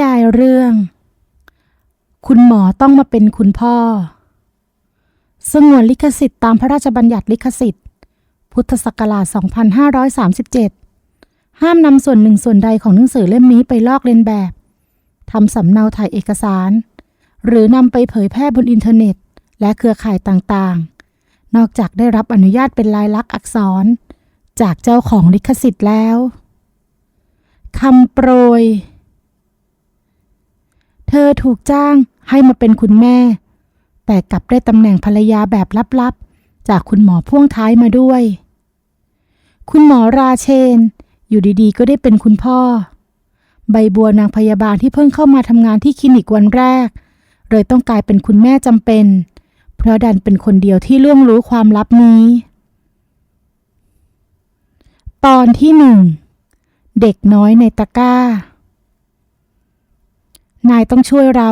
ยายเรื่อง คุณหมอต้องมาเป็นคุณพ่อ สงวนลิขสิทธิ์ตามพระราชบัญญัติลิขสิทธิ์ พุทธศักราช 2537 ห้ามนำส่วนหนึ่งส่วนใดของหนังสือเล่มนี้ไปลอกเลียนแบบทำสำเนาถ่ายเอกสาร หรือนำไปเผยแพร่บนอินเทอร์เน็ต และเครือข่ายต่างๆ นอกจากได้รับอนุญาตเป็นลายลักษณ์อักษร จากเจ้าของลิขสิทธิ์แล้วคำโปรย เธอถูกจ้างให้มาเป็นคุณแม่ แต่กลับได้ตำแหน่งภรรยาแบบลับๆ จากคุณหมอพ่วงท้ายมาด้วย คุณหมอราเชน อยู่ดีๆ ก็ได้เป็นคุณพ่อ ใบบัวนางพยาบาลที่เพิ่งเข้ามาทำงานที่คลินิกวันแรก เลยต้องกลายเป็นคุณแม่จำเป็น เพราะดันเป็นคนเดียวที่ล่วงรู้ความลับนี้ ตอนที่หนึ่งเด็กน้อยในตะกร้า นายต้องช่วยเรา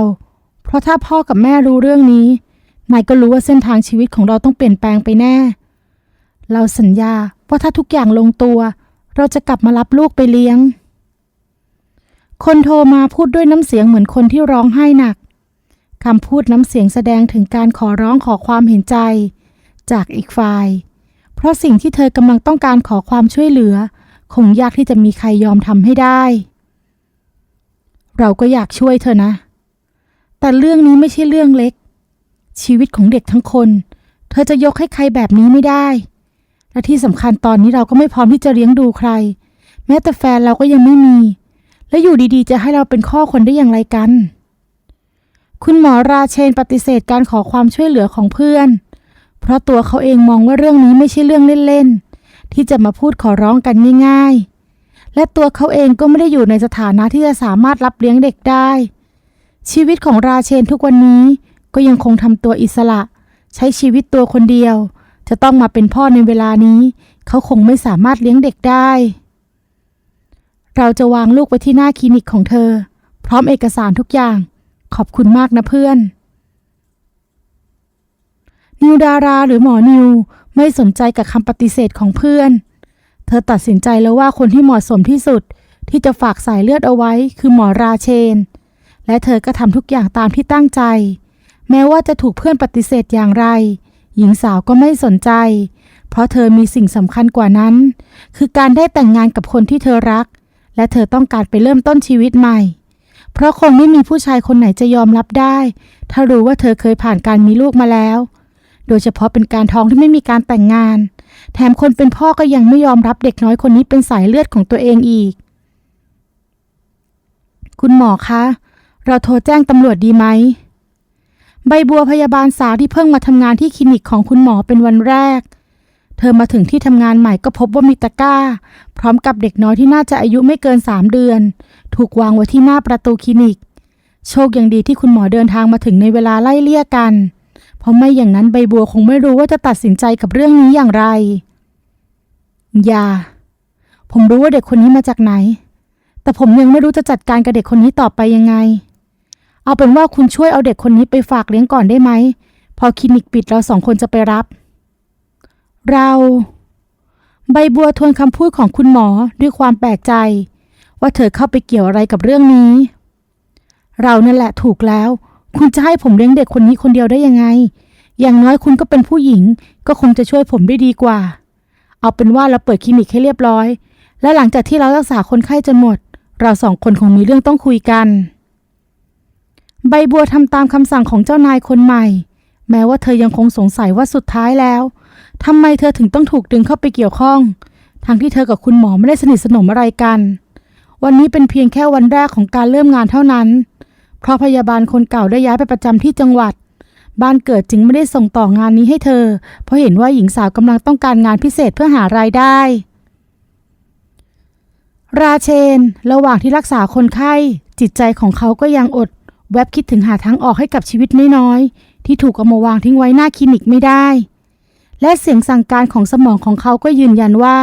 เพราะถ้าพ่อกับแม่รู้เรื่องนี้ นายก็รู้ว่าเส้นทางชีวิตของเราต้องเปลี่ยนแปลงไปแน่ เราสัญญาว่าถ้าทุกอย่างลงตัว เราจะกลับมารับลูกไปเลี้ยง คนโทรมาพูดด้วยน้ำเสียงเหมือนคนที่ร้องไห้หนักคำพูดน้ำเสียงแสดงถึงการขอร้องขอความเห็นใจ จากอีกฝ่าย เพราะสิ่งที่เธอกำลังต้องการขอความช่วยเหลือ คงยากที่จะมีใครยอมทำให้ได้ เราก็อยากช่วยเธอนะ แต่เรื่องนี้ไม่ใช่เรื่องเล็ก ชีวิตของเด็กทั้งคน เธอจะยกให้ใครแบบนี้ไม่ได้ และที่สำคัญตอนนี้เราก็ไม่พร้อมที่จะเลี้ยงดูใคร แม้แต่แฟนเราก็ยังไม่มี และอยู่ดีๆ จะให้เราเป็นข้อคนได้อย่างไรกัน คุณหมอราเชนปฏิเสธการขอความช่วยเหลือของเพื่อน เพราะตัวเขาเองมองว่าเรื่องนี้ไม่ใช่เรื่องเล่นๆที่จะมาพูดขอร้องกันง่ายๆ และตัวเขาเองก็ไม่ได้อยู่ในสถานะที่จะสามารถรับเลี้ยงเด็กได้ ชีวิตของราเชนทุกวันนี้ก็ยังคงทำตัวอิสระ ใช้ชีวิตตัวคนเดียว จะต้องมาเป็นพ่อในเวลานี้ เขาคงไม่สามารถเลี้ยงเด็กได้ เราจะวางลูกไว้ที่หน้าคลินิกของเธอ พร้อมเอกสารทุกอย่าง ขอบคุณมากนะเพื่อน นิวดาราหรือหมอนิวไม่สนใจกับคำปฏิเสธของเพื่อน เธอตัดสินใจแล้วว่าคนที่เหมาะสมที่สุด ที่จะฝากสายเลือดเอาไว้คือหมอราเชน และเธอก็ทำทุกอย่างตามที่ตั้งใจ แม้ว่าจะถูกเพื่อนปฏิเสธอย่างไร หญิงสาวก็ไม่สนใจ เพราะเธอมีสิ่งสำคัญกว่านั้น คือการได้แต่งงานกับคนที่เธอรัก และเธอต้องการไปเริ่มต้นชีวิตใหม่ เพราะคงไม่มีผู้ชายคนไหนจะยอมรับได้ ถ้ารู้ว่าเธอเคยผ่านการมีลูกมาแล้ว โดยเฉพาะเป็นการท้องที่ไม่มีการแต่งงาน แถมคนเป็นพ่อก็ยังไม่ยอมรับเด็กน้อยคนนี้เป็นสายเลือดของตัวเองอีก คุณหมอคะ เราโทรแจ้งตำรวจดีไหม ใบบัวพยาบาลสาวที่เพิ่งมาทำงานที่คลินิกของคุณหมอเป็นวันแรก เธอมาถึงที่ทำงานใหม่ก็พบว่ามีตะกร้า พร้อมกับเด็กน้อยที่น่าจะอายุไม่เกินสามเดือน ถูกวางไว้ที่หน้าประตูคลินิก โชคยังดีที่คุณหมอเดินทางมาถึงในเวลาไล่เลี่ยกันเพราะไม่อย่างนั้นใบบัวคงไม่รู้ว่าจะตัดสินใจกับเรื่องนี้อย่างไร อย่า ผมรู้ว่าเด็กคนนี้มาจากไหน แต่ผมยังไม่รู้จะจัดการกับเด็กคนนี้ต่อไปยังไง เอาเป็นว่าคุณช่วยเอาเด็กคนนี้ไปฝากเลี้ยงก่อนได้ไหม พอคลินิกปิดเราสองคนจะไปรับ เรา ใบบัวทวนคำพูดของคุณหมอด้วยความแปลกใจ ว่าเธอเข้าไปเกี่ยวอะไรกับเรื่องนี้ เรานั่นแหละถูกแล้ว คุณจะให้ผมเลี้ยงเด็กคนนี้คนเดียวได้ยังไง อย่างน้อยคุณก็เป็นผู้หญิง ก็คงจะช่วยผมได้ดีกว่า เอาเป็นว่าเราเปิดคลินิกให้เรียบร้อย และหลังจากที่เรารักษาคนไข้จนหมด เราสองคนคงมีเรื่องต้องคุยกัน ใบบัวทำตามคำสั่งของเจ้านายคนใหม่ แม้ว่าเธอยังคงสงสัยว่าสุดท้ายแล้วทำไมเธอถึงต้องถูกดึงเข้าไปเกี่ยวข้อง ทั้งที่เธอกับคุณหมอไม่ได้สนิทสนมอะไรกัน วันนี้เป็นเพียงแค่วันแรกของการเริ่มงานเท่านั้น เพราะพยาบาลคนเก่าได้ย้ายไปประจำที่จังหวัด บ้านเกิดจึงไม่ได้ส่งต่องานนี้ให้เธอ เพราะเห็นว่าหญิงสาวกำลังต้องการงานพิเศษเพื่อหารายได้ ราเชน ระหว่างที่รักษาคนไข้ จิตใจของเขาก็ยังอด แวบคิดถึงหาทางออกให้กับชีวิตน้อยๆที่ถูกเอามาวางทิ้งไว้หน้าคลินิกไม่ได้และเสียงสั่งการของสมองของเขาก็ยืนยันว่า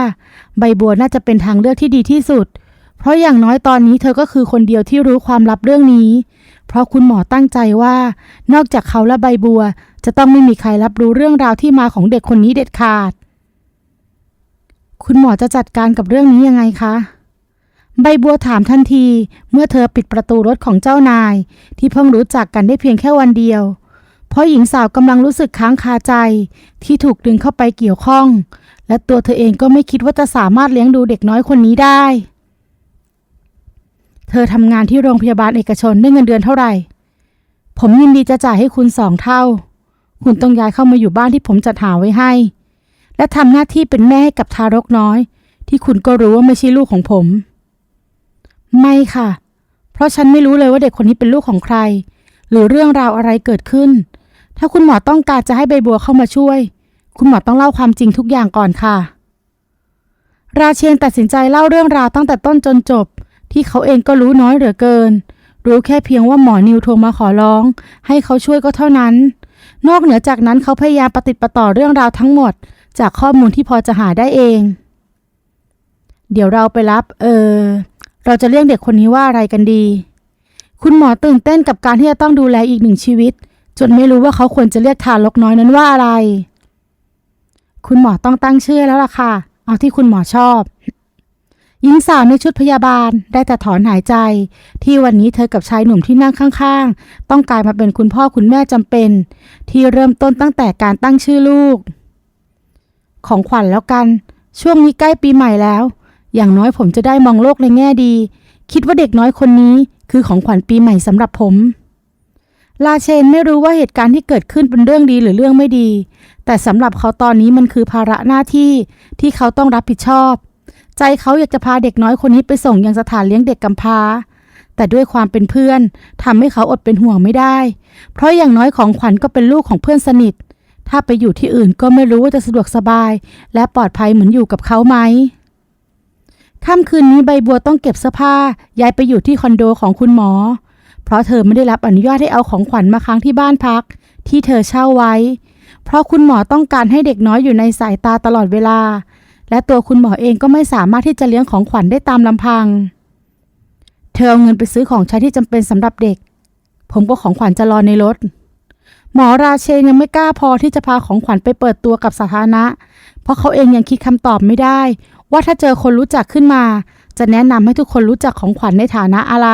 ใบบัวน่าจะเป็นทางเลือกที่ดีที่สุด เพราะอย่างน้อยตอนนี้เธอก็คือคนเดียวที่รู้ความลับเรื่องนี้ เพราะคุณหมอตั้งใจว่า นอกจากเขาและใบบัว จะต้องไม่มีใครรับรู้เรื่องราวที่มาของเด็กคนนี้เด็ดขาด คุณหมอจะจัดการกับเรื่องนี้ยังไงคะ ใบบัวถามทันที เมื่อเธอปิดประตูรถของเจ้านาย ที่เพิ่งรู้จักกันได้เพียงแค่วันเดียว เพราะหญิงสาวกำลังรู้สึกค้างคาใจ ที่ถูกดึงเข้าไปเกี่ยวข้อง และตัวเธอเองก็ไม่คิดว่าจะสามารถเลี้ยงดูเด็กน้อยคนนี้ได้ เธอทำงานที่โรงพยาบาลเอกชนได้เงินเดือนเท่าไหร่ ผมยินดีจะจ่ายให้คุณสองเท่า คุณต้องย้ายเข้ามาอยู่บ้านที่ผมจัดหาไว้ให้ และทำหน้าที่เป็นแม่ให้กับทารกน้อย ที่คุณก็รู้ว่าไม่ใช่ลูกของผม ไม่ค่ะ เพราะฉันไม่รู้เลยว่าเด็กคนนี้เป็นลูกของใคร หรือเรื่องราวอะไรเกิดขึ้น ถ้าคุณหมอต้องการจะให้ใบบัวเข้ามาช่วย คุณหมอต้องเล่าความจริงทุกอย่างก่อนค่ะ ราเชนตัดสินใจเล่าเรื่องราวตั้งแต่ต้นจนจบ ที่เขาเองก็รู้น้อยเหลือเกิน รู้แค่เพียงว่าหมอนิวโทรมาขอร้อง ให้เขาช่วยก็เท่านั้น นอกเหนือจากนั้นเขาพยายามปฏิดประต่อเรื่องราวทั้งหมด จากข้อมูลที่พอจะหาได้เอง เดี๋ยวเราไปรับ เออ เราจะเรียกเด็กคนนี้ว่าอะไรกันดี คุณหมอตื่นเต้นกับการที่จะต้องดูแลอีกหนึ่งชีวิต จนไม่รู้ว่าเขาควรจะเรียกทารกน้อยนั้นว่าอะไร คุณหมอต้องตั้งชื่อแล้วล่ะค่ะ เอาที่คุณหมอชอบ หญิงสาวในชุดพยาบาลได้แต่ถอนหายใจ ที่วันนี้เธอกับชายหนุ่มที่นั่งข้างๆ ต้องกลายมาเป็นคุณพ่อคุณแม่จำเป็น ที่เริ่มต้นตั้งแต่การตั้งชื่อลูก ของขวัญแล้วกัน ช่วงนี้ใกล้ปีใหม่แล้ว อย่างน้อยผมจะได้มองโลกในแง่ดี คิดว่าเด็กน้อยคนนี้คือของขวัญปีใหม่สำหรับผม ลาเชนไม่รู้ว่าเหตุการณ์ที่เกิดขึ้นเป็นเรื่องดีหรือเรื่องไม่ดี แต่สำหรับเขาตอนนี้มันคือภาระหน้าที่ที่เขาต้องรับผิดชอบ ใจเขาอยากจะพาเด็กน้อยคนนี้ไปส่งยังสถานเลี้ยงเด็กกำพร้า แต่ด้วยความเป็นเพื่อนทำให้เขาอดเป็นห่วงไม่ได้ เพราะอย่างน้อยของขวัญก็เป็นลูกของเพื่อนสนิท ถ้าไปอยู่ที่อื่นก็ไม่รู้ว่าจะสะดวกสบาย และปลอดภัยเหมือนอยู่กับเขาไหมค่ำคืนนี้ใบบัวต้องเก็บเสื้อผ้าย้ายไปอยู่ที่คอนโดของคุณหมอ เพราะเธอไม่ได้รับอนุญาตให้เอาของขวัญมาค้างที่บ้านพัก ที่เธอเช่าไว้ เพราะคุณหมอต้องการให้เด็กน้อยอยู่ในสายตาตลอดเวลา และตัวคุณหมอเองก็ไม่สามารถที่จะเลี้ยงของขวัญได้ตามลำพัง เธอเอาเงินไปซื้อของใช้ที่จำเป็นสำหรับเด็ก ผมก็ของขวัญจะรอในรถ หมอราเชนยังไม่กล้าพอที่จะพาของขวัญไปเปิดตัวกับสาธารณะ เพราะเขาเองยังคิดคำตอบไม่ได้ ว่าถ้าเจอคนรู้จักขึ้นมา จะแนะนำให้ทุกคนรู้จักของขวัญในฐานะอะไร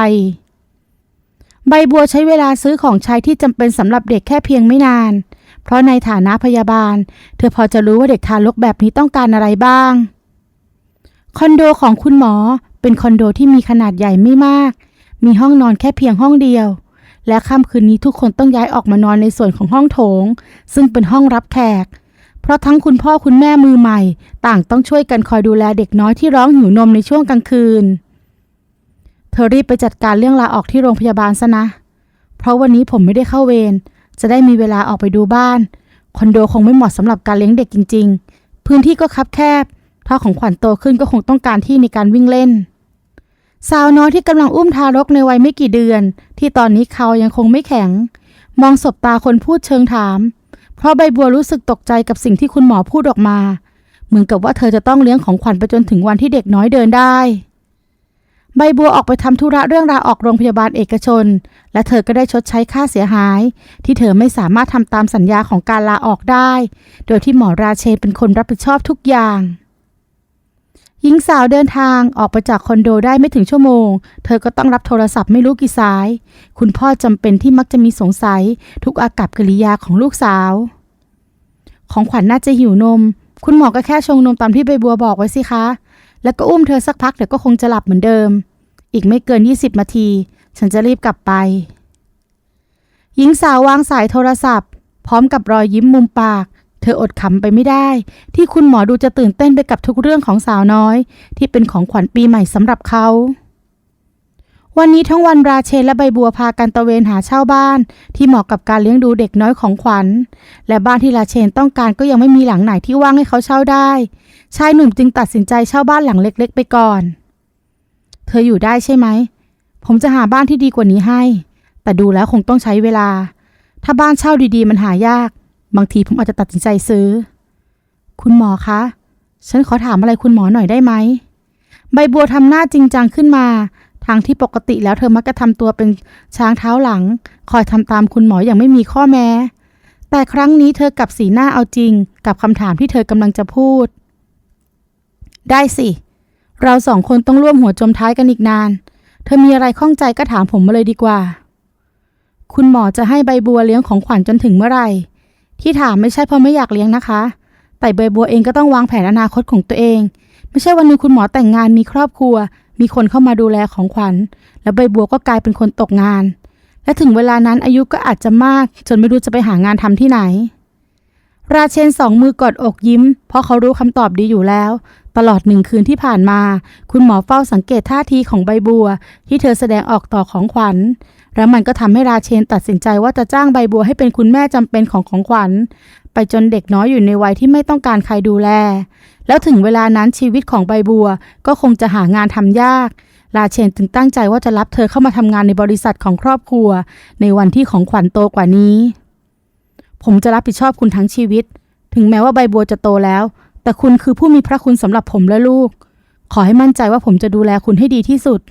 ใบบัวใช้เวลาซื้อของใช้ที่จำเป็นสำหรับเด็กแค่เพียงไม่นาน เพราะในฐานะพยาบาล เธอพอจะรู้ว่าเด็กทารกแบบนี้ต้องการอะไรบ้าง คอนโดของคุณหมอเป็นคอนโดที่มีขนาดใหญ่ไม่มาก มีห้องนอนแค่เพียงห้องเดียว และค่ำคืนนี้ทุกคนต้องย้ายออกมานอนในส่วนของห้องโถง ซึ่งเป็นห้องรับแขก เพราะทั้งคุณพ่อคุณแม่มือใหม่ ต่างต้องช่วยกันคอยดูแลเด็กน้อยที่ร้องหิวนมในช่วงกลางคืน เธอรีบไปจัดการเรื่องลาออกที่โรงพยาบาลซะนะ เพราะวันนี้ผมไม่ได้เข้าเวร จะได้มีเวลาออกไปดูบ้าน คอนโดคงไม่เหมาะสำหรับการเลี้ยงเด็กจริง ๆ พื้นที่ก็คับแคบ ถ้าของขวัญโตขึ้นก็คงต้องการที่ในการวิ่งเล่น สาวน้อยที่กำลังอุ้มทารกในวัยไม่กี่เดือน ที่ตอนนี้เขายังคงไม่แข็ง มองสบตาคนพูดเชิงถาม เพราะใบบัวรู้สึกตกใจกับสิ่งที่คุณหมอพูดออกมา เหมือนกับว่าเธอจะต้องเลี้ยงของขวัญไปจนถึงวันที่เด็กน้อยเดินได้ ใบบัวออกไปทำธุระเรื่องราวออกโรงพยาบาลเอกชน และเธอก็ได้ชดใช้ค่าเสียหาย ที่เธอไม่สามารถทำตามสัญญาของการลาออกได้ โดยที่หมอราเชนเป็นคนรับผิดชอบทุกอย่าง หญิงสาวเดินทางออกไปจากคอนโดได้ไม่ถึงชั่วโมง เธอก็ต้องรับโทรศัพท์ไม่รู้กี่สาย คุณพ่อจำเป็นที่มักจะมีสงสัย ทุกอากับกิริยาของลูกสาว ของขวัญน่าจะหิวนม คุณหมอก็แค่ชงนมตามที่ใบบัวบอกไว้สิคะ แล้วก็อุ้มเธอสักพักเดี๋ยวก็คงจะหลับเหมือนเดิม อีกไม่เกิน 20นาที ฉันจะรีบกลับไป หญิงสาววางสายโทรศัพท์ พร้อมกับรอยยิ้มมุมปาก เธออดขำไปไม่ได้ ที่คุณหมอดูจะตื่นเต้นไปกับทุกเรื่องของสาวน้อย ที่เป็นของขวัญปีใหม่สำหรับเขาวันนี้ทั้งวันราเชนและใบบัวพากันตระเวนหาเช่าบ้าน ที่เหมาะกับการเลี้ยงดูเด็กน้อยของขวัญ และบ้านที่ราเชนต้องการก็ยังไม่มีหลังไหนที่ว่างให้เขาเช่าได้ ชายหนุ่มจึงตัดสินใจเช่าบ้านหลังเล็ก ๆ ไปก่อน เธออยู่ได้ใช่ไหม ผมจะหาบ้านที่ดีกว่านี้ให้ แต่ดูแล้วคงต้องใช้เวลา ถ้าบ้านเช่าดีๆ มันหายาก บางทีผมอาจจะตัดสินใจซื้อ คุณหมอคะ ฉันขอถามอะไรคุณหมอหน่อยได้ไหม ใบบัวทำหน้าจริงจังขึ้นมา ทางที่ปกติแล้วเธอมักจะทำตัวเป็นช้างเท้าหลัง คอยทำตามคุณหมออย่างไม่มีข้อแม้ แต่ครั้งนี้เธอกลับสีหน้าเอาจริง กับคำถามที่เธอกำลังจะพูด ได้สิ เราสองคนต้องร่วมหัวจมท้ายกันอีกนาน เธอมีอะไรข้องใจก็ถามผมมาเลยดีกว่า คุณหมอจะให้ใบบัวเลี้ยงของขวัญจนถึงเมื่อไหร่ ที่ถามไม่ใช่เพราะไม่อยากเลี้ยงนะคะ แต่ใบบัวเองก็ต้องวางแผนอนาคตของตัวเอง ไม่ใช่วันนึงคุณหมอแต่งงานมีครอบครัว มีคนเข้ามาดูแลของขวัญ แล้วใบบัวก็กลายเป็นคนตกงาน และถึงเวลานั้นอายุก็อาจจะมาก จนไม่รู้จะไปหางานทำที่ไหนราเชนสองมือกอดอกยิ้ม เพราะเขารู้คำตอบดีอยู่แล้ว ตลอดหนึ่งคืนที่ผ่านมา คุณหมอเฝ้าสังเกตท่าทีของใบบัว ที่เธอแสดงออกต่อของขวัญ แล้วมันก็ทำให้ราเชนตัดสินใจว่าจะจ้างใบบัวให้เป็นคุณแม่จำเป็นของของขวัญ ไปจนเด็กน้อยอยู่ในวัยที่ไม่ต้องการใครดูแล แล้วถึงเวลานั้นชีวิตของใบบัวก็คงจะหางานทำยากราเชนจึงตั้งใจว่าจะรับเธอเข้ามาทำงานในบริษัทของครอบครัว ในวันที่ของขวัญโตกว่านี้ ผมจะรับผิดชอบคุณทั้งชีวิต ถึงแม้ว่าใบบัวจะโตแล้ว แต่คุณคือผู้มีพระคุณสำหรับผมและลูก ขอให้มั่นใจว่าผมจะดูแลคุณให้ดีที่สุด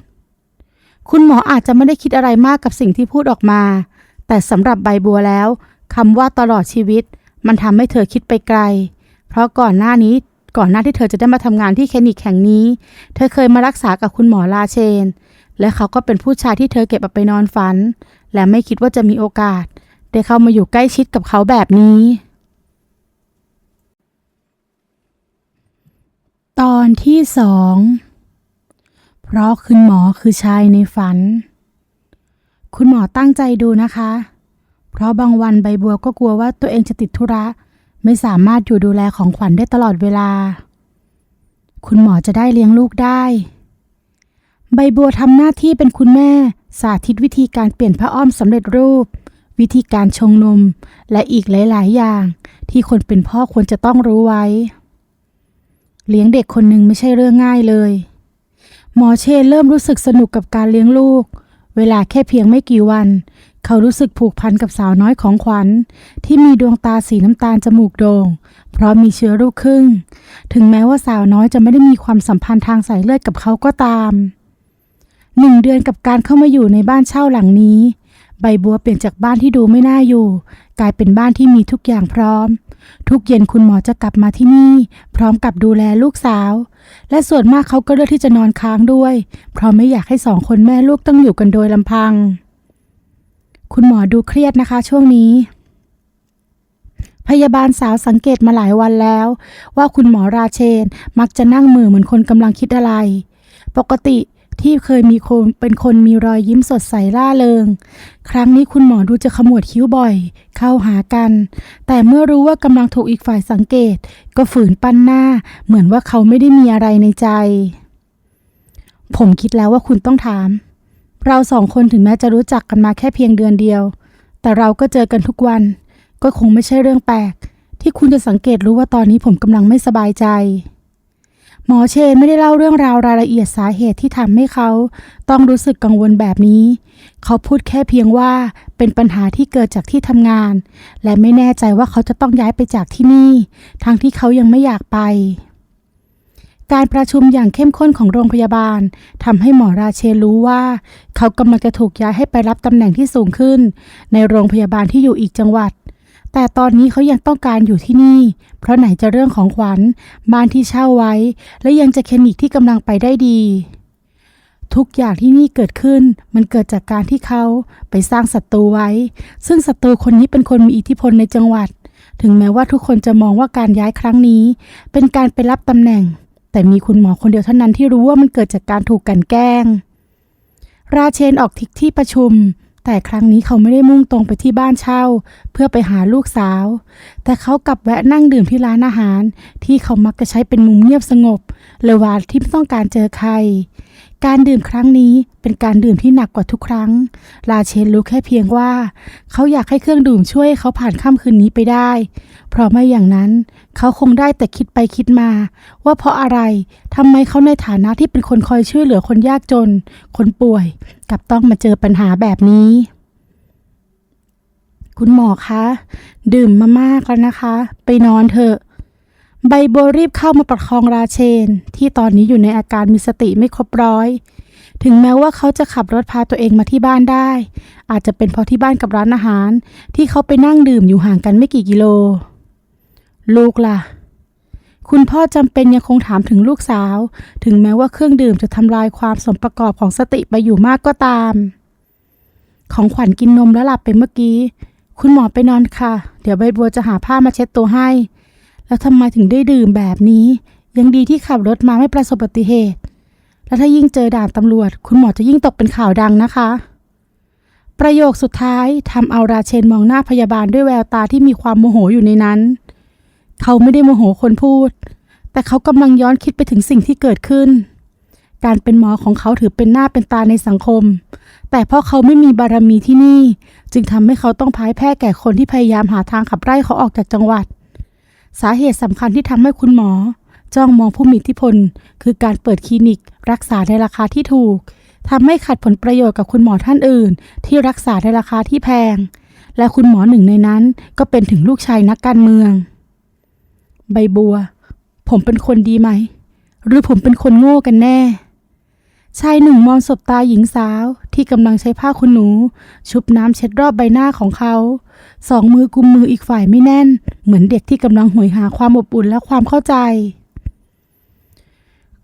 คุณหมออาจจะไม่ได้คิดอะไรมากกับสิ่งที่พูดออกมา แต่สำหรับใบบัวแล้วคำว่าตลอดชีวิต มันทำให้เธอคิดไปไกล เพราะก่อนหน้านี้ก่อนหน้าที่เธอจะได้มาทำงานที่คลินิกแห่งนี้ เธอเคยมารักษากับคุณหมอลาเชน และเขาก็เป็นผู้ชายที่เธอเก็บเอาไปนอนฝัน และไม่คิดว่าจะมีโอกาส ได้เข้ามาอยู่ใกล้ชิดกับเขาแบบนี้ ตอนที่สอง เพราะคุณหมอคือชายในฝัน คุณหมอตั้งใจดูนะคะ เพราะบางวันใบบัวก็กลัวว่าตัวเองจะติดธุระ ไม่สามารถอยู่ดูแลของขวัญได้ตลอดเวลา คุณหมอจะได้เลี้ยงลูกได้ ใบบัวทำหน้าที่เป็นคุณแม่ สาธิตวิธีการเปลี่ยนผ้าอ้อมสำเร็จรูป วิธีการชงนม และอีกหลาย ๆ อย่าง ที่คนเป็นพ่อควรจะต้องรู้ไว้ เลี้ยงเด็กคนหนึ่งไม่ใช่เรื่องง่ายเลย หมอเชนเริ่มรู้สึกสนุกกับการเลี้ยงลูก เวลาแค่เพียงไม่กี่วัน เขารู้สึกผูกพันกับสาวน้อยของขวัญ ที่มีดวงตาสีน้ำตาลจมูกโด่งเพราะมีเชื้อลูกครึ่ง ถึงแม้ว่าสาวน้อยจะไม่ได้มีความสัมพันธ์ทางสายเลือดกับเขาก็ตามหนึ่งเดือนกับการเข้ามาอยู่ในบ้านเช่าหลังนี้ ใบบัวเปลี่ยนจากบ้านที่ดูไม่น่าอยู่ กลายเป็นบ้านที่มีทุกอย่างพร้อม ทุกเย็นคุณหมอจะกลับมาที่นี่ พร้อมกับดูแลลูกสาว และส่วนมากเขาก็เลือกที่จะนอนค้างด้วย เพราะไม่อยากให้สองคนแม่ลูกต้องอยู่กันโดยลำพัง คุณหมอดูเครียดนะคะช่วงนี้ พยาบาลสาวสังเกตมาหลายวันแล้ว ว่าคุณหมอราเชนมักจะนั่งมือเหมือนคนกำลังคิดอะไร ปกติ ที่เคยมีคนเป็นคนมีรอยยิ้มสดใสร่าเริง ครั้งนี้คุณหมอดูจะขมวดคิ้วบ่อย เข้าหากัน แต่เมื่อรู้ว่ากำลังถูกอีกฝ่ายสังเกต ก็ฝืนปั้นหน้า เหมือนว่าเขาไม่ได้มีอะไรในใจ ผมคิดแล้วว่าคุณต้องถาม เราสองคนถึงแม้จะรู้จักกันมาแค่เพียงเดือนเดียว แต่เราก็เจอกันทุกวัน ก็คงไม่ใช่เรื่องแปลก ที่คุณจะสังเกตรู้ว่าตอนนี้ผมกำลังไม่สบายใจ หมอเชนไม่ได้เล่าเรื่องราวรายละเอียดสาเหตุที่ทำให้เขา ต้องรู้สึกกังวลแบบนี้ เขาพูดแค่เพียงว่าเป็นปัญหาที่เกิดจากที่ทำงาน และไม่แน่ใจว่าเขาจะต้องย้ายไปจากที่นี่ ทั้งที่เขายังไม่อยากไป การประชุมอย่างเข้มข้นของโรงพยาบาลทำให้หมอราเชนรู้ว่า เขากำลังจะถูกย้ายให้ไปรับตำแหน่งที่สูงขึ้น ในโรงพยาบาลที่อยู่อีกจังหวัด แต่ตอนนี้เขายังต้องการอยู่ที่นี่ เพราะไหนจะเรื่องของขวัญบ้านที่เช่าไว้ และยังจะเคลินิกที่กำลังไปได้ดี ทุกอย่างที่นี่เกิดขึ้นมันเกิดจากการที่เขาไปสร้างศัตรูไว้ ซึ่งศัตรูคนนี้เป็นคนมีอิทธิพลในจังหวัด ถึงแม้ว่าทุกคนจะมองว่าการย้ายครั้งนี้ เป็นการไปรับตำแหน่ง แต่มีคุณหมอคนเดียวเท่านั้นที่รู้ว่ามันเกิดจากการถูกกันแกล้งราเชนออกทิกที่ประชุม แต่ครั้งนี้เขาไม่ได้มุ่งตรงไปที่บ้านเช่า เพื่อไปหาลูกสาว แต่เขากลับแวะนั่งดื่มที่ร้านอาหาร ที่เขามักจะใช้เป็นมุมเงียบสงบหรือว่าที่ไม่ต้องการเจอใคร การดื่มครั้งนี้เป็นการดื่มที่หนักกว่าทุกครั้งราเชนรู้แค่เพียงว่า เขาอยากให้เครื่องดื่มช่วยเขาผ่านค่ำคืนนี้ไปได้ เพราะไม่อย่างนั้น เขาคงได้แต่คิดไปคิดมา ว่าเพราะอะไรทำไมเขาในฐานะที่เป็นคนคอยช่วยเหลือคนยากจน คนป่วยกลับต้องมาเจอปัญหาแบบนี้ คุณหมอคะ ดื่มมามากแล้วนะคะ ไปนอนเถอะใบบัวรีบเข้ามาประคองราเชน ที่ตอนนี้อยู่ในอาการมีสติไม่ครบร้อย ถึงแม้ว่าเขาจะขับรถพาตัวเองมาที่บ้านได้ อาจจะเป็นเพราะที่บ้านกับร้านอาหาร ที่เขาไปนั่งดื่มอยู่ห่างกันไม่กี่กิโล ลูกล่ะ คุณพ่อจำเป็นยังคงถามถึงลูกสาว ถึงแม้ว่าเครื่องดื่มจะทำลายความสมประกอบของสติไปอยู่มากก็ตาม ของขวัญกินนมแล้วหลับไปเมื่อกี้ คุณหมอไปนอนค่ะ เดี๋ยวใบบัวจะหาผ้ามาเช็ดตัวให้ แล้วทำไมถึงได้ดื่มแบบนี้ ยังดีที่ขับรถมาไม่ประสบอุบัติเหตุแล้วถ้ายิ่งเจอด่านตำรวจ คุณหมอจะยิ่งตกเป็นข่าวดังนะคะ ประโยคสุดท้ายทำเอาราเชนมองหน้าพยาบาลด้วยแววตาที่มีความโมโหอยู่ในนั้น เขาไม่ได้โมโหคนพูด แต่เขากำลังย้อนคิดไปถึงสิ่งที่เกิดขึ้น การเป็นหมอของเขาถือเป็นหน้าเป็นตาในสังคม แต่เพราะเขาไม่มีบารมีที่นี่ จึงทำให้เขาต้องพ่ายแพ้แก่คนที่พยายามหาทางขับไล่เขาออกจากจังหวัด สาเหตุสำคัญที่ทำให้คุณหมอ จ้องมองผู้มีอิทธิพล คือการเปิดคลินิก รักษาในราคาที่ถูกทำให้ขัดผลประโยชน์กับคุณหมอท่านอื่น ที่รักษาในราคาที่แพง และคุณหมอหนึ่งในนั้นก็เป็นถึงลูกชายนักการเมือง ใบบัว ผมเป็นคนดีไหม หรือผมเป็นคนโง่กันแน่ ชายหนุ่มมองสบตาหญิงสาวที่กำลังใช้ผ้าคุณหนู ชุบน้ำเช็ดรอบใบหน้าของเขา สองมือกุมมืออีกฝ่ายไม่แน่น เหมือนเด็กที่กำลังหวยหาความอบอุ่นและความเข้าใจ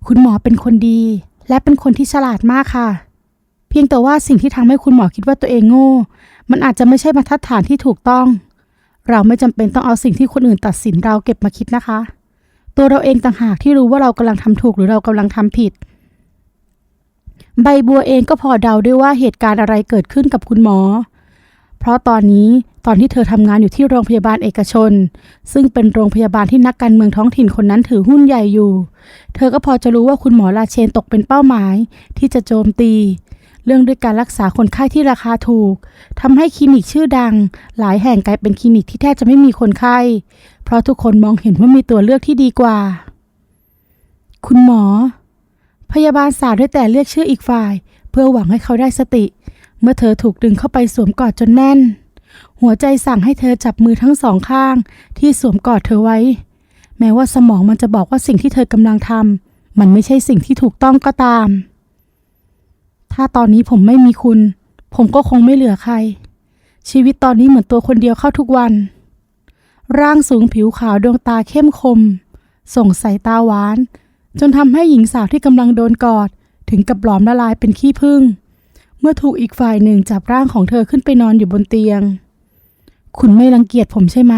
คุณหมอเป็นคนดี และเป็นคนที่ฉลาดมากค่ะ เพียงแต่ว่าสิ่งที่ทำให้คุณหมอคิดว่าตัวเองโง่ มันอาจจะไม่ใช่มาตรฐานที่ถูกต้อง เราไม่จำเป็นต้องเอาสิ่งที่คนอื่นตัดสินเราเก็บมาคิดนะคะ ตัวเราเองต่างหากที่รู้ว่าเรากำลังทำถูกหรือเรากำลังทำผิด ใบบัวเองก็พอเดาได้ว่าเหตุการณ์อะไรเกิดขึ้นกับคุณหมอ เพราะตอนนี้ตอนที่เธอทำงานอยู่ที่โรงพยาบาลเอกชน ซึ่งเป็นโรงพยาบาลที่นักการเมืองท้องถิ่นคนนั้นถือหุ้นใหญ่อยู่ เธอก็พอจะรู้ว่าคุณหมอราเชนตกเป็นเป้าหมาย ที่จะโจมตี เรื่องด้วยการรักษาคนไข้ที่ราคาถูกทำให้คลินิกชื่อดัง หลายแห่งกลายเป็นคลินิกที่แทบจะไม่มีคนไข้ เพราะทุกคนมองเห็นว่ามีตัวเลือกที่ดีกว่า คุณหมอ พยาบาลสาวได้แต่เรียกชื่ออีกฝ่าย เพื่อหวังให้เขาได้สติ เมื่อเธอถูกดึงเข้าไปสวมกอดจนแน่น หัวใจสั่งให้เธอจับมือทั้งสองข้าง ที่สวมกอดเธอไว้ แม้ว่าสมองมันจะบอกว่าสิ่งที่เธอกำลังทำมันไม่ใช่สิ่งที่ถูกต้องก็ตาม ถ้าตอนนี้ผมไม่มีคุณ ผมก็คงไม่เหลือใคร ชีวิตตอนนี้เหมือนตัวคนเดียวเข้าทุกวัน ร่างสูงผิวขาวดวงตาเข้มคม ส่งสายตาหวาน จนทำให้หญิงสาวที่กำลังโดนกอด ถึงกับหลอมละลายเป็นขี้ผึ้งเมื่อถูกอีกฝ่ายหนึ่งจับร่างของเธอขึ้นไปนอนอยู่บนเตียง คุณไม่รังเกียจผมใช่ไหม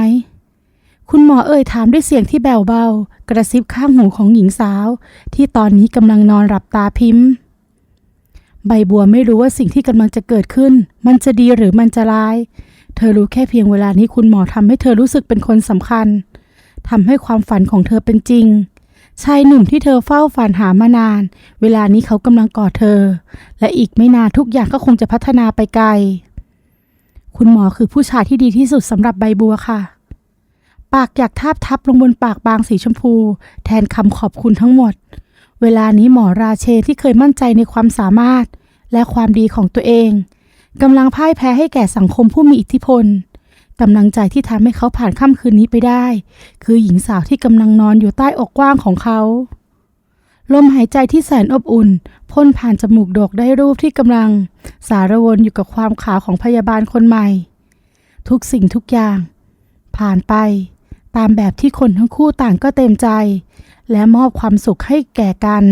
คุณหมอเอ่ยถามด้วยเสียงที่แผ่วเบา กระซิบข้างหูของหญิงสาว ที่ตอนนี้กำลังนอนหลับตาพิมพ์ ใบบัวไม่รู้ว่าสิ่งที่กำลังจะเกิดขึ้น มันจะดีหรือมันจะร้าย เธอรู้แค่เพียงเวลานี้คุณหมอทำให้เธอรู้สึกเป็นคนสำคัญทำให้ความฝันของเธอเป็นจริงชายหนุ่มที่เธอเฝ้าฝันหามานาน เวลานี้เขากำลังกอดเธอ และอีกไม่นานทุกอย่างก็คงจะพัฒนาไปไกล คุณหมอคือผู้ชายที่ดีที่สุดสำหรับใบบัวค่ะ ปากอยากทาบทับลงบนปากบางสีชมพู แทนคำขอบคุณทั้งหมด เวลานี้หมอราเชนที่เคยมั่นใจในความสามารถ และความดีของตัวเองกำลังพ่ายแพ้ให้แก่สังคมผู้มีอิทธิพลกำลังใจที่ทำให้เขาผ่านค่ำคืนนี้ไปได้ คือหญิงสาวที่กำลังนอนอยู่ใต้อกกว้างของเขา ลมหายใจที่แสนอบอุ่นพ่นผ่านจมูกโดกได้รูปที่กำลัง สารวนอยู่กับความขาวของพยาบาลคนใหม่ ทุกสิ่งทุกอย่าง ผ่านไป ตามแบบที่คนทั้งคู่ต่างก็เต็มใจ และมอบความสุขให้แก่กัน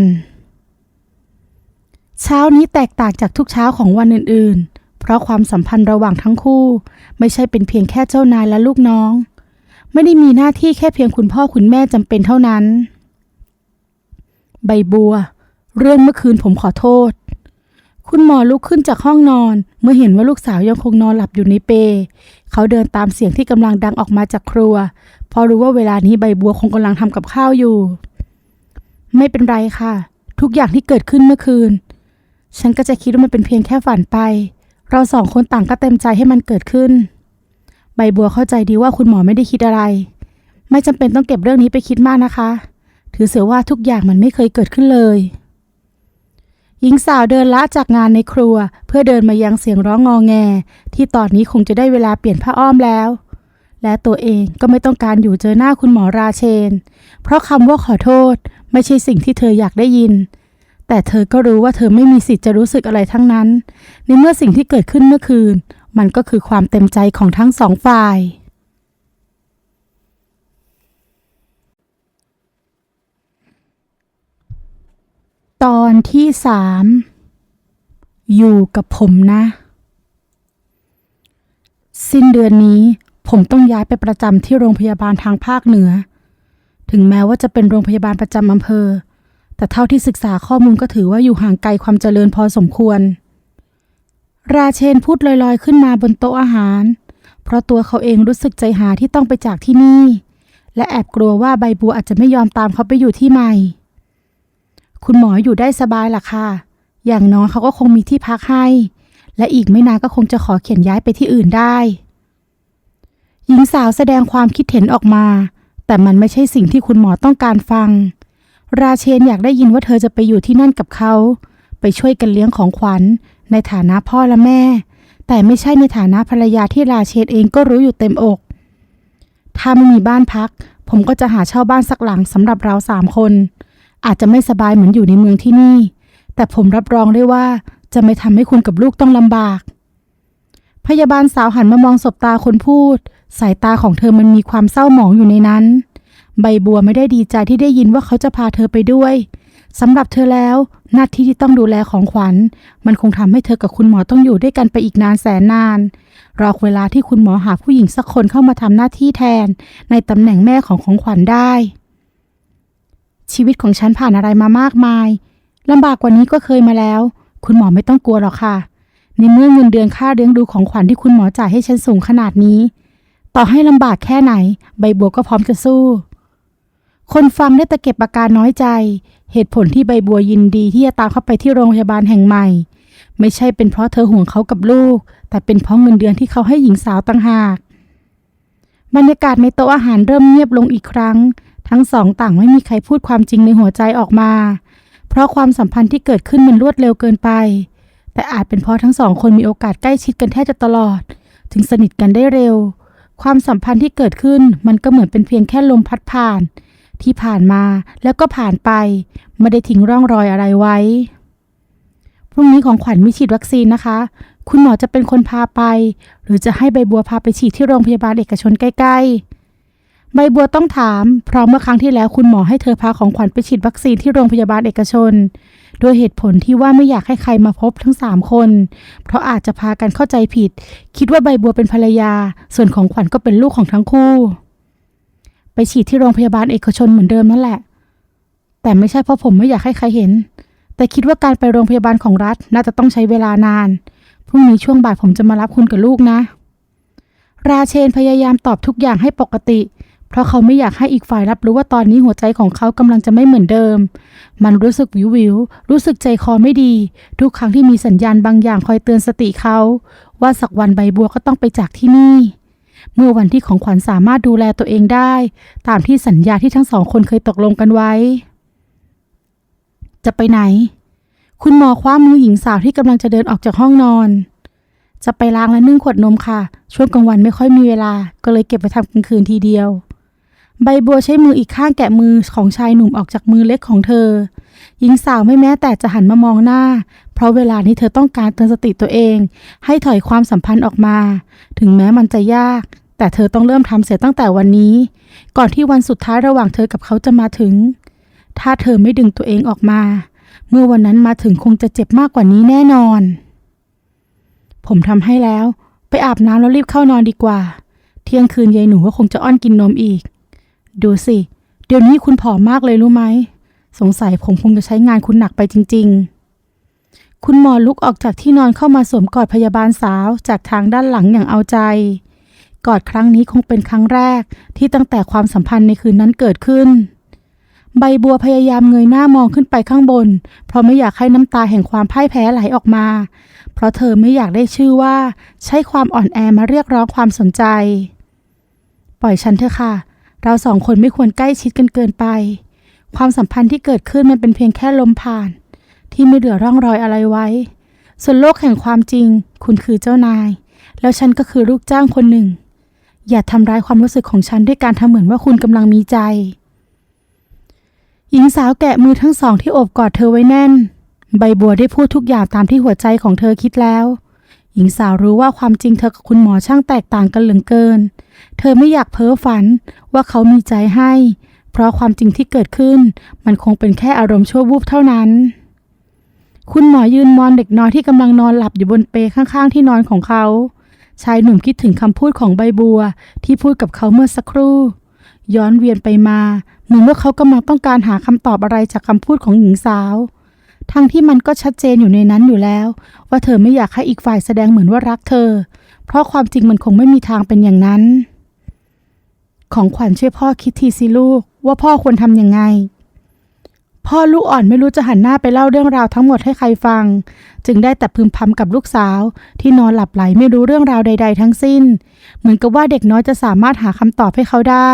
เช้านี้แตกต่างจากทุกเช้าของวันอื่น ๆ เพราะความสัมพันธ์ระหว่างทั้งคู่ ไม่ใช่เป็นเพียงแค่เจ้านายและลูกน้อง ไม่ได้มีหน้าที่แค่เพียงคุณพ่อคุณแม่จำเป็นเท่านั้น ใบบัว เรื่องเมื่อคืนผมขอโทษ คุณหมอลุกขึ้นจากห้องนอน เมื่อเห็นว่าลูกสาวยังคงนอนหลับอยู่ในเป เขาเดินตามเสียงที่กำลังดังออกมาจากครัวพราะรู้ว่าเวลานี้ใบบัวคงกำลังทำกับข้าวอยู่ ไม่เป็นไรค่ะ ทุกอย่างที่เกิดขึ้นเมื่อคืน ฉันก็จะคิดว่ามันเป็นเพียงแค่ฝันไป เราสองคนต่างก็เต็มใจให้มันเกิดขึ้น ใบบัวเข้าใจดีว่าคุณหมอไม่ได้คิดอะไร ไม่จำเป็นต้องเก็บเรื่องนี้ไปคิดมากนะคะ ถือเสียว่าทุกอย่างมันไม่เคยเกิดขึ้นเลย หญิงสาวเดินละจากงานในครัว เพื่อเดินมายังเสียงร้องงอแง ที่ตอนนี้คงจะได้เวลาเปลี่ยนผ้าอ้อมแล้ว และตัวเองก็ไม่ต้องการอยู่เจอหน้าคุณหมอราเชน เพราะคำว่าขอโทษไม่ใช่สิ่งที่เธออยากได้ยิน แต่เธอก็รู้ว่าเธอไม่มีสิทธิ์จะรู้สึกอะไรทั้งนั้น ในเมื่อสิ่งที่เกิดขึ้นเมื่อคืน มันก็คือความเต็มใจของทั้งสองฝ่าย ตอนที่สามอยู่กับผมนะ สิ้นเดือนนี้ผมต้องย้ายไปประจำที่โรงพยาบาลทางภาคเหนือ ถึงแม้ว่าจะเป็นโรงพยาบาลประจำอำเภอ แต่เท่าที่ศึกษาข้อมูลก็ถือว่าอยู่ห่างไกลความเจริญพอสมควร ราเชนพูดลอยๆขึ้นมาบนโต๊ะอาหาร เพราะตัวเขาเองรู้สึกใจหายที่ต้องไปจากที่นี่ และแอบกลัวว่าใบบัวอาจจะไม่ยอมตามเขาไปอยู่ที่ใหม่ คุณหมออยู่ได้สบายล่ะค่ะ อย่างน้อยเขาก็คงมีที่พักให้ และอีกไม่นานก็คงจะขอเขียนย้ายไปที่อื่นได้ หญิงสาวแสดงความคิดเห็นออกมา แต่มันไม่ใช่สิ่งที่คุณหมอต้องการฟัง ราเชนอยากได้ยินว่าเธอจะไปอยู่ที่นั่นกับเขา ไปช่วยกันเลี้ยงของขวัญ ในฐานะพ่อและแม่ แต่ไม่ใช่ในฐานะภรรยาที่ราเชนเองก็รู้อยู่เต็มอก ถ้าไม่มีบ้านพัก ผมก็จะหาเช่าบ้านสักหลังสำหรับเราสามคน อาจจะไม่สบายเหมือนอยู่ในเมืองที่นี่ แต่ผมรับรองได้ว่าจะไม่ทำให้คุณกับลูกต้องลำบาก พยาบาลสาวหันมามองสบตาคนพูด สายตาของเธอมันมีความเศร้าหมองอยู่ในนั้น ใบบัวไม่ได้ดีใจที่ได้ยินว่าเขาจะพาเธอไปด้วยสำหรับเธอแล้ว หน้าที่ที่ต้องดูแลของขวัญ มันคงทำให้เธอกับคุณหมอต้องอยู่ด้วยกันไปอีกนานแสนนาน รอเวลาที่คุณหมอหาผู้หญิงสักคนเข้ามาทำหน้าที่แทน ในตำแหน่งแม่ของของขวัญได้ ชีวิตของฉันผ่านอะไรมามากมายลำบากกว่านี้ก็เคยมาแล้ว คุณหมอไม่ต้องกลัวหรอกค่ะ ในเมื่อเงินเดือนค่าเลี้ยงดูของขวัญที่คุณหมอจ่ายให้ฉันสูงขนาดนี้ ต่อให้ลำบากแค่ไหน ใบบัวก็พร้อมจะสู้ คนฟังได้ตะเก็บอาการน้อยใจ เหตุผลที่ใบบัวยินดีที่จะตามเข้าไปที่โรงพยาบาลแห่งใหม่ ไม่ใช่เป็นเพราะเธอห่วงเขากับลูก แต่เป็นเพราะเงินเดือนที่เขาให้หญิงสาวต่างหากบรรยากาศในโต๊ะอาหารเริ่มเงียบลงอีกครั้ง ทั้งสองต่างไม่มีใครพูดความจริงในหัวใจออกมา เพราะความสัมพันธ์ที่เกิดขึ้นมันรวดเร็วเกินไป แต่อาจเป็นเพราะทั้งสองคนมีโอกาสใกล้ชิดกันแทบจะตลอด ถึงสนิทกันได้เร็ว ความสัมพันธ์ที่เกิดขึ้นมันก็เหมือนเป็นเพียงแค่ลมพัดผ่าน ที่ผ่านมาแล้วก็ผ่านไป ไม่ได้ทิ้งร่องรอยอะไรไว้ พรุ่งนี้ของขวัญมีฉีดวัคซีนนะคะ คุณหมอจะเป็นคนพาไป หรือจะให้ใบบัวพาไปฉีดที่โรงพยาบาลเอกชนใกล้ ๆ ใบบัวต้องถาม เพราะเมื่อครั้งที่แล้วคุณหมอให้เธอพาของขวัญไปฉีดวัคซีนที่โรงพยาบาลเอกชนโดยเหตุผลที่ว่าไม่อยากให้ใครมาพบทั้งสามคน เพราะอาจจะพากันเข้าใจผิด คิดว่าใบบัวเป็นภรรยา ส่วนของขวัญก็เป็นลูกของทั้งคู่ ไปฉีดที่โรงพยาบาลเอกชนเหมือนเดิมนั่นแหละ แต่ไม่ใช่เพราะผมไม่อยากให้ใครเห็น แต่คิดว่าการไปโรงพยาบาลของรัฐน่าจะต้องใช้เวลานาน พรุ่งนี้ช่วงบ่ายผมจะมารับคุณกับลูกนะ ราเชนพยายามตอบทุกอย่างให้ปกติเพราะเขาไม่อยากให้อีกฝ่ายรับรู้ว่าตอนนี้หัวใจของเขากำลังจะไม่เหมือนเดิม มันรู้สึกวิววิว รู้สึกใจคอไม่ดี ทุกครั้งที่มีสัญญาณบางอย่างคอยเตือนสติเขา ว่าสักวันใบบัวก็ต้องไปจากที่นี่เมื่อวันที่ของขวัญสามารถดูแลตัวเองได้ ตามที่สัญญาที่ทั้งสองคนเคยตกลงกันไว้ จะไปไหน คุณหมอคว้ามือหญิงสาวที่กำลังจะเดินออกจากห้องนอน จะไปล้างและนึ่งขวดนมค่ะ ช่วงกลางวันไม่ค่อยมีเวลา ก็เลยเก็บไปทำกลางคืนทีเดียว ใบบัวใช้มืออีกข้างแกะมือของชายหนุ่มออกจากมือเล็กของเธอ หญิงสาวไม่แม้แต่จะหันมามองหน้า เพราะเวลานี้เธอต้องการเตือนสติตัวเอง ให้ถอยความสัมพันธ์ออกมา ถึงแม้มันจะยาก แต่เธอต้องเริ่มทำเสียตั้งแต่วันนี้ ก่อนที่วันสุดท้ายระหว่างเธอกับเขาจะมาถึง ถ้าเธอไม่ดึงตัวเองออกมา เมื่อวันนั้นมาถึงคงจะเจ็บมากกว่านี้แน่นอน ผมทำให้แล้ว ไปอาบน้ำแล้วรีบเข้านอนดีกว่า เที่ยงคืนยายหนูก็คงจะอ้อนกินนมอีก ดูสิ เดี๋ยวนี้คุณผอมมากเลยรู้ไหม สงสัยผมคงจะใช้งานคุณหนักไปจริง ๆ คุณหมอลุกออกจากที่นอนเข้ามาสวมกอดพยาบาลสาวจากทางด้านหลังอย่างเอาใจ กอดครั้งนี้คงเป็นครั้งแรกที่ตั้งแต่ความสัมพันธ์ในคืนนั้นเกิดขึ้น ใบบัวพยายามเงยหน้ามองขึ้นไปข้างบน เพราะไม่อยากให้น้ำตาแห่งความพ่ายแพ้ไหลออกมา เพราะเธอไม่อยากได้ชื่อว่า ใช้ความอ่อนแอมาเรียกร้องความสนใจ ปล่อยฉันเถอะค่ะ เราสองคนไม่ควรใกล้ชิดกันเกินไป ความสัมพันธ์ที่เกิดขึ้นมันเป็นเพียงแค่ลมผ่าน ที่ไม่เหลือร่องรอยอะไรไว้ ส่วนโลกแห่งความจริง คุณคือเจ้านาย แล้วฉันก็คือลูกจ้างคนหนึ่ง อย่าทำร้ายความรู้สึกของฉันด้วยการทำเหมือนว่าคุณกำลังมีใจ หญิงสาวแกะมือทั้งสองที่โอบกอดเธอไว้แน่น ใบบัวได้พูดทุกอย่างตามที่หัวใจของเธอคิดแล้ว หญิงสาวรู้ว่าความจริงเธอกับคุณหมอช่างแตกต่างกันเหลือเกิน เธอไม่อยากเพ้อฝันว่าเขามีใจให้ เพราะความจริงที่เกิดขึ้น มันคงเป็นแค่อารมณ์ชั่ววูบเท่านั้น คุณหมอยืนมองเด็กน้อยที่กำลังนอนหลับอยู่บนเปลข้างๆ ที่นอนของเขา ชายหนุ่มคิดถึงคำพูดของใบบัวที่พูดกับเขาเมื่อสักครู่ ย้อนเวียนไปมาเหมือนว่าเขากำลังต้องการหาคำตอบอะไรจากคำพูดของหญิงสาว ทั้งที่มันก็ชัดเจนอยู่ในนั้นอยู่แล้ว ว่าเธอไม่อยากให้อีกฝ่ายแสดงเหมือนว่ารักเธอ เพราะความจริงมันคงไม่มีทางเป็นอย่างนั้น ของขวัญช่วยพ่อคิดทีสิลูก ว่าพ่อควรทำยังไง พ่อลูกอ่อนไม่รู้จะหันหน้าไปเล่าเรื่องราวทั้งหมดให้ใครฟัง จึงได้แต่พึมพำกับลูกสาว ที่นอนหลับไหลไม่รู้เรื่องราวใด ๆ ทั้งสิ้น เหมือนกับว่าเด็กน้อยจะสามารถหาคำตอบให้เขาได้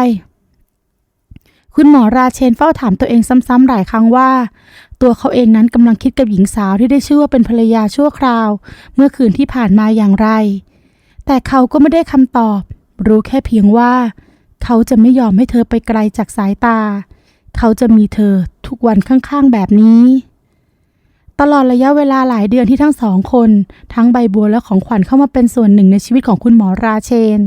คุณหมอราเชนเฝ้าถามตัวเองซ้ำๆหลายครั้งว่า ตัวเขาเองนั้นกำลังคิดกับหญิงสาวที่ได้ชื่อว่าเป็นภรรยาชั่วคราว เมื่อคืนที่ผ่านมาอย่างไร แต่เขาก็ไม่ได้คำตอบ รู้แค่เพียงว่า เขาจะไม่ยอมให้เธอไปไกลจากสายตา เขาจะมีเธอทุกวันข้างๆแบบนี้ตลอดระยะเวลาหลายเดือนที่ทั้งสองคน ทั้งใบบัวและของขวัญเข้ามาเป็นส่วนหนึ่งในชีวิตของคุณหมอราเชน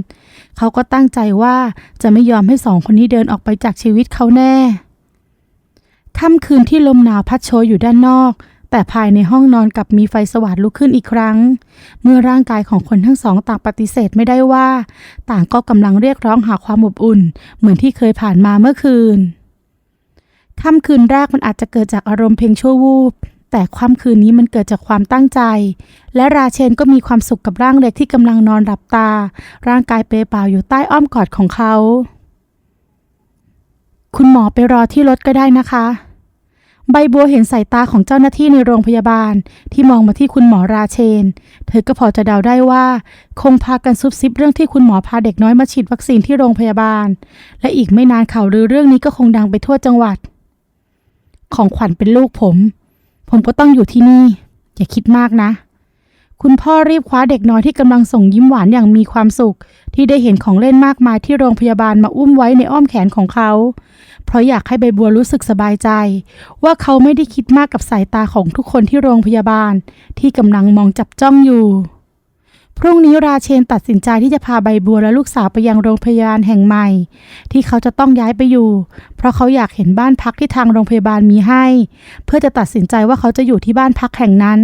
เขาก็ตั้งใจว่าจะไม่ยอมให้สองคนนี้เดินออกไปจากชีวิตเขาแน่ ค่ำคืนที่ลมหนาวพัดโชยอยู่ด้านนอก แต่ภายในห้องนอนกลับมีไฟสว่างลุกขึ้นอีกครั้ง เมื่อร่างกายของคนทั้งสองต่างปฏิเสธไม่ได้ว่า ต่างก็กำลังเรียกร้องหาความอบอุ่น เหมือนที่เคยผ่านมาเมื่อคืน ค่ำคืนแรกมันอาจจะเกิดจากอารมณ์เพียงชั่ววูบ แต่ค่ำคืนนี้มันเกิดจากความตั้งใจ และราเชนก็มีความสุขกับร่างเล็กที่กำลังนอนหลับตา ร่างกายเปลเปล่าอยู่ใต้อ้อมกอดของเขา คุณหมอไปรอที่รถก็ได้นะคะ ใบบัวเห็นสายตาของเจ้าหน้าที่ในโรงพยาบาล ที่มองมาที่คุณหมอราเชน เธอก็พอจะเดาได้ว่า คงพากันซุบซิบเรื่องที่คุณหมอพาเด็กน้อยมาฉีดวัคซีนที่โรงพยาบาล และอีกไม่นานข่าวลือเรื่องนี้ก็คงดังไปทั่วจังหวัด ของขวัญเป็นลูกผม ผมก็ต้องอยู่ที่นี่ อย่าคิดมากนะ คุณพ่อรีบคว้าเด็กน้อยที่กำลังส่งยิ้มหวานอย่างมีความสุข ที่ได้เห็นของเล่นมากมายที่โรงพยาบาลมาอุ้มไว้ในอ้อมแขนของเขา เพราะอยากให้ใบบัวรู้สึกสบายใจ ว่าเขาไม่ได้คิดมากกับสายตาของทุกคนที่โรงพยาบาล ที่กำลังมองจับจ้องอยู่ พรุ่งนี้ราเชนตัดสินใจที่จะพาใบบัวและลูกสาวไปยังโรงพยาบาลแห่งใหม่ ที่เขาจะต้องย้ายไปอยู่ เพราะเขาอยากเห็นบ้านพักที่ทางโรงพยาบาลมีให้ เพื่อจะตัดสินใจว่าเขาจะอยู่ที่บ้านพักแห่งนั้น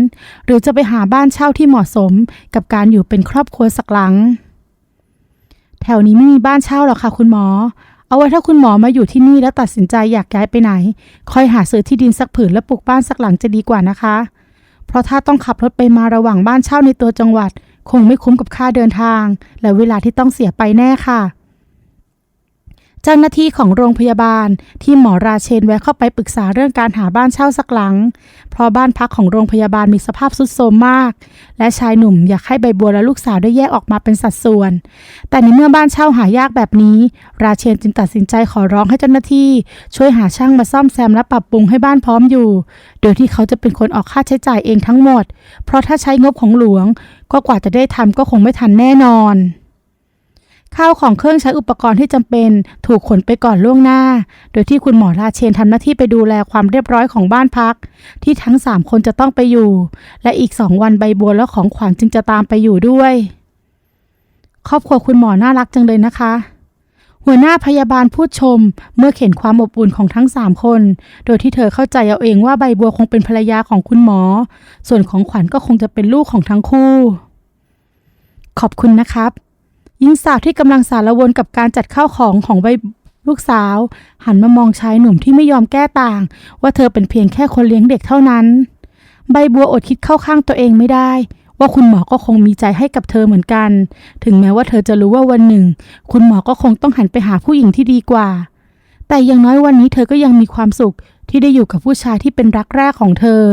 หรือจะไปหาบ้านเช่าที่เหมาะสม กับการอยู่เป็นครอบครัวสักหลัง แถวนี้ไม่มีบ้านเช่าหรอกค่ะคุณหมอ เอาไว้ถ้าคุณหมอมาอยู่ที่นี่แล้วตัดสินใจอยากย้ายไปไหน คอยหาซื้อที่ดินสักผืนแล้วปลูกบ้านสักหลังจะดีกว่านะคะ เพราะถ้าต้องขับรถไปมาระหว่างบ้านเช่าในตัวจังหวัด คงไม่คุ้มกับค่าเดินทาง และเวลาที่ต้องเสียไปแน่ค่ะ เจ้าหน้าที่ของโรงพยาบาลที่หมอราเชนแวะเข้าไปปรึกษาเรื่องการหาบ้านเช่าสักหลัง เพราะบ้านพักของโรงพยาบาลมีสภาพทรุดโทรมมาก และชายหนุ่มอยากให้ใบบัวและลูกสาวได้แยกออกมาเป็นสัดส่วน แต่ในเมื่อบ้านเช่าหายากแบบนี้ ราเชนจึงตัดสินใจขอร้องให้เจ้าหน้าที่ ช่วยหาช่างมาซ่อมแซมและปรับปรุงให้บ้านพร้อมอยู่ โดยที่เขาจะเป็นคนออกค่าใช้จ่ายเองทั้งหมด เพราะถ้าใช้งบของหลวง ก็กว่าจะได้ทำก็คงไม่ทันแน่นอน ข้าวของเครื่องใช้อุปกรณ์ที่จำเป็นถูกขนไปก่อนล่วงหน้า โดยที่คุณหมอราเชนทำหน้าที่ไปดูแลความเรียบร้อยของบ้านพัก ที่ทั้งสามคนจะต้องไปอยู่ และอีกสองวันใบบัวและของขวัญจึงจะตามไปอยู่ด้วย ครอบครัวคุณหมอน่ารักจังเลยนะคะ หัวหน้าพยาบาลพูดชม เมื่อเห็นความอบอุ่นของทั้งสามคน โดยที่เธอเข้าใจเอาเองว่าใบบัวคงเป็นภรรยาของคุณหมอ ส่วนของขวัญก็คงจะเป็นลูกของทั้งคู่ ขอบคุณนะครับ หญิงสาวที่กำลังสารวนกับการจัดข้าวของของใบลูกสาว หันมามองชายหนุ่มที่ไม่ยอมแก้ต่าง ว่าเธอเป็นเพียงแค่คนเลี้ยงเด็กเท่านั้น ใบบัวอดคิดเข้าข้างตัวเองไม่ได้ ว่าคุณหมอก็คงมีใจให้กับเธอเหมือนกัน ถึงแม้ว่าเธอจะรู้ว่าวันหนึ่ง คุณหมอก็คงต้องหันไปหาผู้หญิงที่ดีกว่า แต่อย่างน้อยวันนี้เธอก็ยังมีความสุขที่ได้อยู่กับผู้ชายที่เป็นรักแรกของเธอ